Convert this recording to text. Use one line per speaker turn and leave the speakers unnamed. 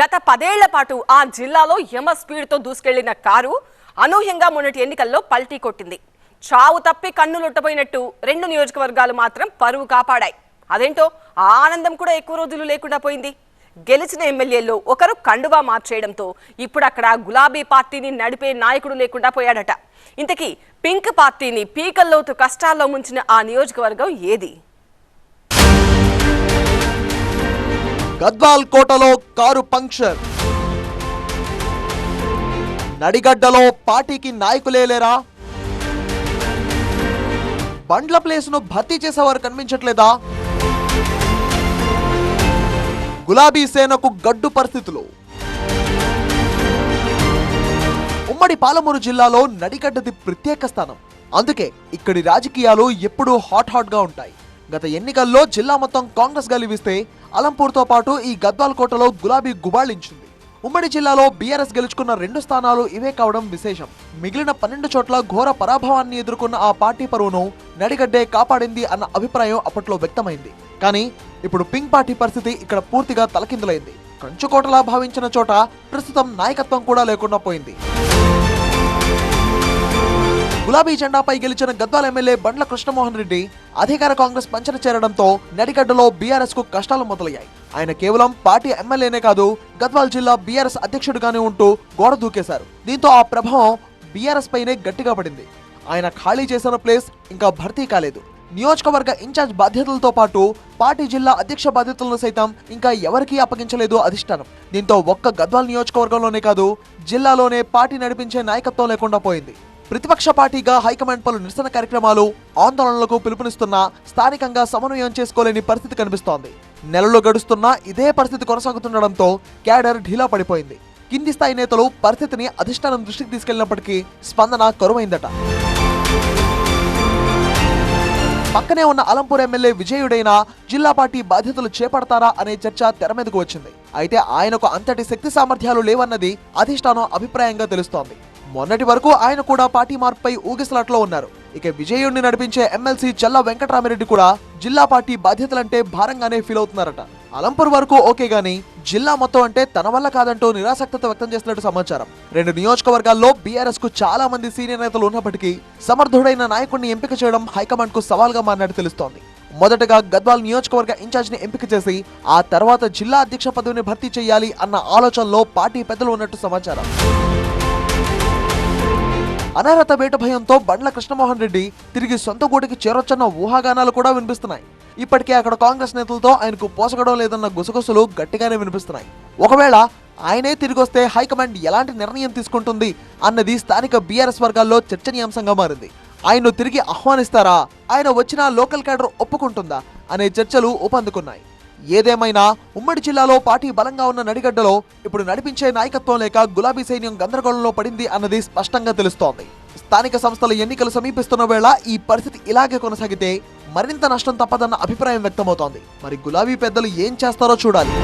గత పదేళ్ళ పాటు ఆ జిల్లాలో యమ స్పీడ్తో దూసుకెళ్ళిన కారు అనూహ్యంగా మొన్నటి ఎన్నికల్లో పల్టీ కొట్టింది. చావు తప్పి కన్నులుట్టపోయినట్టు రెండు నియోజకవర్గాలు మాత్రం పరువు కాపాడాయి. అదేంటో ఆ ఆనందం కూడా ఎక్కువ రోజులు లేకుండా పోయింది. గెలిచిన ఎమ్మెల్యేల్లో ఒకరు కండువా మార్చేయడంతో ఇప్పుడు అక్కడ గులాబీ పార్టీని నడిపే నాయకుడు లేకుండా పోయాడట. ఇంతకీ పింక్ పార్టీని పీకల్లోతు కష్టాల్లో ముంచిన ఆ నియోజకవర్గం ఏది?
గద్వాల్ కోటలో కారు పంక్చర్. నడిగడ్డలో పార్టీకి నాయకులే లేరా? బండ్ల ప్లేస్ను భర్తీ చేసేవారు కనిపించట్లేదా? గులాబీ సేనకు గడ్డు పరిస్థితులు. ఉమ్మడి పాలమూరు జిల్లాలో నడిగడ్డది ప్రత్యేక స్థానం. అందుకే ఇక్కడి రాజకీయాలు ఎప్పుడూ హాట్ హాట్గా ఉంటాయి. గత ఎన్నికల్లో జిల్లా మొత్తం కాంగ్రెస్ గెలిపిస్తే అలంపూర్తో పాటు ఈ గద్వాల్ కోటలో గులాబీ గుబాళించింది. ఉమ్మడి జిల్లాలో బీఆర్ఎస్ గెలుచుకున్న రెండు స్థానాలు ఇవే కావడం విశేషం. మిగిలిన పన్నెండు చోట్ల ఘోర పరాభవాన్ని ఎదుర్కొన్న ఆ పార్టీ పరువును నడిగడ్డే కాపాడింది అన్న అభిప్రాయం అప్పట్లో వ్యక్తమైంది. కానీ ఇప్పుడు పింక్ పార్టీ పరిస్థితి ఇక్కడ పూర్తిగా తలకిందులైంది. కంచుకోటలా భావించిన చోట ప్రస్తుతం నాయకత్వం కూడా లేకుండా పోయింది. గులాబీ జెండాపై గెలిచిన గద్వాల ఎమ్మెల్యే బండ్ల కృష్ణమోహన్ రెడ్డి అధికార కాంగ్రెస్ పంచన చేరడంతో నడిగడ్డలో బీఆర్ఎస్కు కష్టాలు మొదలయ్యాయి. ఆయన కేవలం పార్టీ ఎమ్మెల్యేనే కాదు గద్వాల్ జిల్లా బీఆర్ఎస్ అధ్యక్షుడిగానే ఉంటూ గోడ దూకేశారు. దీంతో ఆ ప్రభావం బీఆర్ఎస్ పైనే గట్టిగా పడింది. ఆయన ఖాళీ చేసిన ప్లేస్ ఇంకా భర్తీ కాలేదు. నియోజకవర్గ ఇన్ఛార్జ్ బాధ్యతలతో పాటు పార్టీ జిల్లా అధ్యక్ష బాధ్యతలను సైతం ఇంకా ఎవరికీ అప్పగించలేదు అధిష్టానం. దీంతో ఒక్క గద్వాల్ నియోజకవర్గంలోనే కాదు జిల్లాలోనే పార్టీ నడిపించే నాయకత్వం లేకుండా పోయింది. ప్రతిపక్ష పార్టీగా హైకమాండ్ పలు నిరసన కార్యక్రమాలు ఆందోళనలకు పిలుపునిస్తున్నా స్థానికంగా సమన్వయం చేసుకోలేని పరిస్థితి కనిపిస్తోంది. నెలలు గడుస్తున్నా ఇదే పరిస్థితి కొనసాగుతుండడంతో క్యాడర్ ఢీలా పడిపోయింది. కింది స్థాయి నేతలు పరిస్థితిని అధిష్టానం దృష్టికి తీసుకెళ్ళినప్పటికీ స్పందన కరువైందట. పక్కనే ఉన్న అలంపూర్ ఎమ్మెల్యే విజయుడైన జిల్లా పార్టీ బాధ్యతలు చేపడతారా అనే చర్చ తెర మీదకు వచ్చింది. అయితే ఆయనకు అంతటి శక్తి సామర్థ్యాలు లేవన్నది అధిష్టానం అభిప్రాయంగా తెలుస్తోంది. మొన్నటి వరకు ఆయన కూడా పార్టీ మార్పుపై ఊగిసలాట్లో ఉన్నారు. ఇక విజయుడిని నడిపించే ఎమ్మెల్సీ చల్ల వెంకటరామిరెడ్డి కూడా జిల్లా పార్టీ బాధ్యతలంటే భారంగానే ఫీల్ అవుతున్నారట. అలంపూర్ వరకు ఓకే గానీ జిల్లా మొత్తం అంటే తన వల్ల కాదంటూ నిరాసక్తత వ్యక్తం చేసినట్టు సమాచారం. రెండు నియోజకవర్గాల్లో బీఆర్ఎస్కు చాలా మంది సీనియర్ నేతలు ఉన్నప్పటికీ సమర్థుడైన నాయకుడిని ఎంపిక చేయడం హైకమాండ్కు సవాల్గా మారినట్టు తెలుస్తోంది. మొదటగా గద్వాల్ నియోజకవర్గ ఇన్ఛార్జ్ని ఎంపిక చేసి ఆ తర్వాత జిల్లా అధ్యక్ష పదవిని భర్తీ చేయాలి అన్న ఆలోచనలో పార్టీ పెద్దలు ఉన్నట్టు సమాచారం. అనర్హత వేట భయంతో బండ్ల కృష్ణమోహన్ రెడ్డి తిరిగి సొంత గూటికి చేరొచ్చన్న ఊహాగానాలు కూడా వినిపిస్తున్నాయి. ఇప్పటికే అక్కడ కాంగ్రెస్ నేతలతో ఆయనకు పోసగడం లేదన్న గుసగుసలు గట్టిగానే వినిపిస్తున్నాయి. ఒకవేళ ఆయనే తిరిగి వస్తే హైకమాండ్ ఎలాంటి నిర్ణయం తీసుకుంటుంది అన్నది స్థానిక బీఆర్ఎస్ వర్గాల్లో చర్చనీయాంశంగా మారింది. ఆయన్ను తిరిగి ఆహ్వానిస్తారా? ఆయన వచ్చిన లోకల్ క్యాడర్ ఒప్పుకుంటుందా? అనే చర్చలు ఊపందుకున్నాయి. ఏదేమైనా ఉమ్మడి జిల్లాలో పార్టీ బలంగా ఉన్న నడిగడ్డలో ఇప్పుడు నడిపించే నాయకత్వం లేక గులాబీ సైన్యం గందరగోళంలో పడింది అన్నది స్పష్టంగా తెలుస్తోంది. స్థానిక సంస్థల ఎన్నికలు సమీపిస్తున్న వేళ ఈ పరిస్థితి ఇలాగే కొనసాగితే మరింత నష్టం తప్పదన్న అభిప్రాయం వ్యక్తమవుతోంది. మరి గులాబీ పెద్దలు ఏం చేస్తారో చూడాలి.